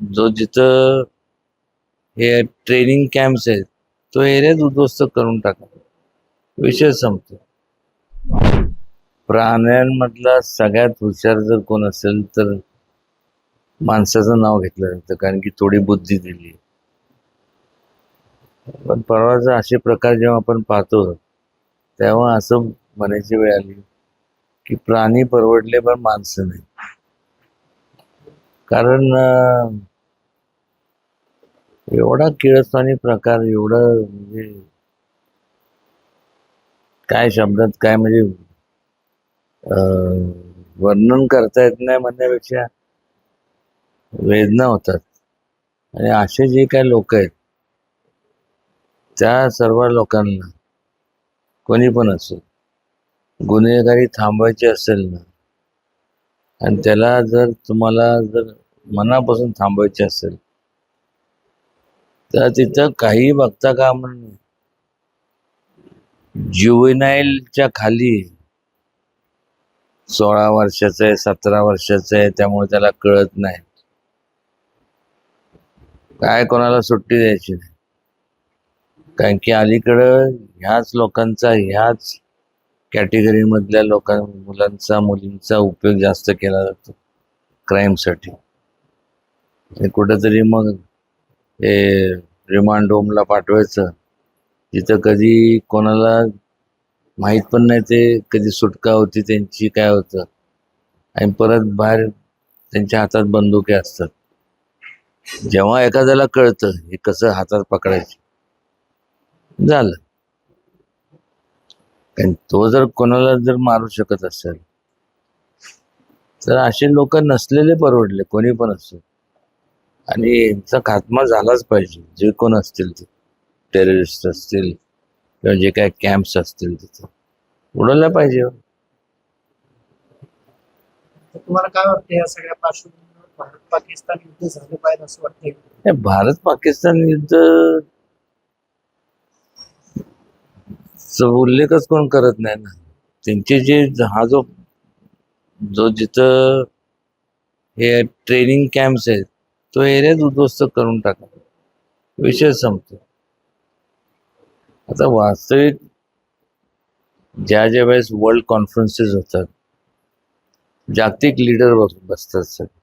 जो जिथं हे ट्रेनिंग कॅम्प्स आहेत तो एरियाच उद्ध्वस्त करून टाका. विषय संपतो. प्राण्यांमधला सगळ्यात हुशार जर कोण असेल तर माणसाचं नाव घेतलं जातं कारण की थोडी बुद्धी दिली पण परवाचा असे प्रकार जेव्हा आपण पाहतो तेव्हा असं म्हणायची वेळ आली की प्राणी परवडले पण माणसं नाही. कारण एवढा किळसवाणी प्रकार एवढं म्हणजे काय शब्दात काय म्हणजे वर्णन करता येत नाही म्हणण्यापेक्षा वेदना होतात. आणि असे जे काही लोक आहेत त्या सर्व लोकांना कोणी पण असो गुन्हेगारी थांबवायची असेल ना आणि त्याला जर तुम्हाला जर मनापासून थांबवायचे असेल तर तिथं काही बघता का म्हणून? ज्युवेनाईलच्या खाली सोळा वर्षाचं आहे सतरा वर्षाचं आहे त्यामुळे त्याला कळत नाही. काय कोणाला सुट्टी द्यायची नाही. कारण की अलीकडं ह्याच लोकांचा ह्याच कॅटेगरीमधल्या लोकां मुलांचा मुलींचा उपयोग जास्त केला जातो. क्राईमसाठी कुठंतरी मग हे रिमांड होमला पाठवायचं. तिथं कधी कोणाला माहीत पण नाही ते कधी सुटका होती त्यांची काय होतं. आणि परत बाहेर त्यांच्या हातात बंदुके असतात. जेव्हा एखाद्याला कळतं हे कसं हातात पकडायचं. झालं. कारण तो जर कोणाला जर मारू शकत असेल तर असे लोक नसलेले परवडले कोणी पण असो. आणि यांचा खात्मा झालाच पाहिजे. जे कोण असतील ते. टेररिस्ट असतील किंवा जे काही कॅम्प्स असतील तिथं. उडवल्या पाहिजे. तुम्हाला काय वाटतं या सगळ्या पार्श्वभूमीवर भारत पाकिस्तान युद्ध झालं पाहिजे असं वाटतंय? भारत पाकिस्तान युद्ध उल्लेखच कोण करत नाही ना. त्यांचे जे हा जो जो जिथं हे ट्रेनिंग कॅम्प्स आहेत तो एरियाच उद्ध्वस्त करून टाका. विषय संपतो. आता वास्तविक ज्या ज्या वेळेस वर्ल्ड कॉन्फरन्सेस होतात जागतिक लीडर बसतात सगळे.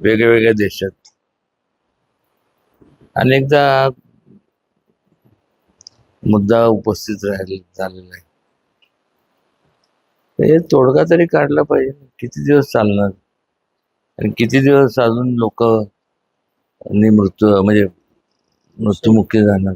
वेगळ्या वेगळ्या देशात. अनेकदा मुद्दा उपस्थित राहिला झालेला आहे. हे तोडगा तरी काढला पाहिजे किती दिवस चालणार? आणि किती दिवस अजून लोक मृत्यू म्हणजे मृत्यूमुखी जाणार.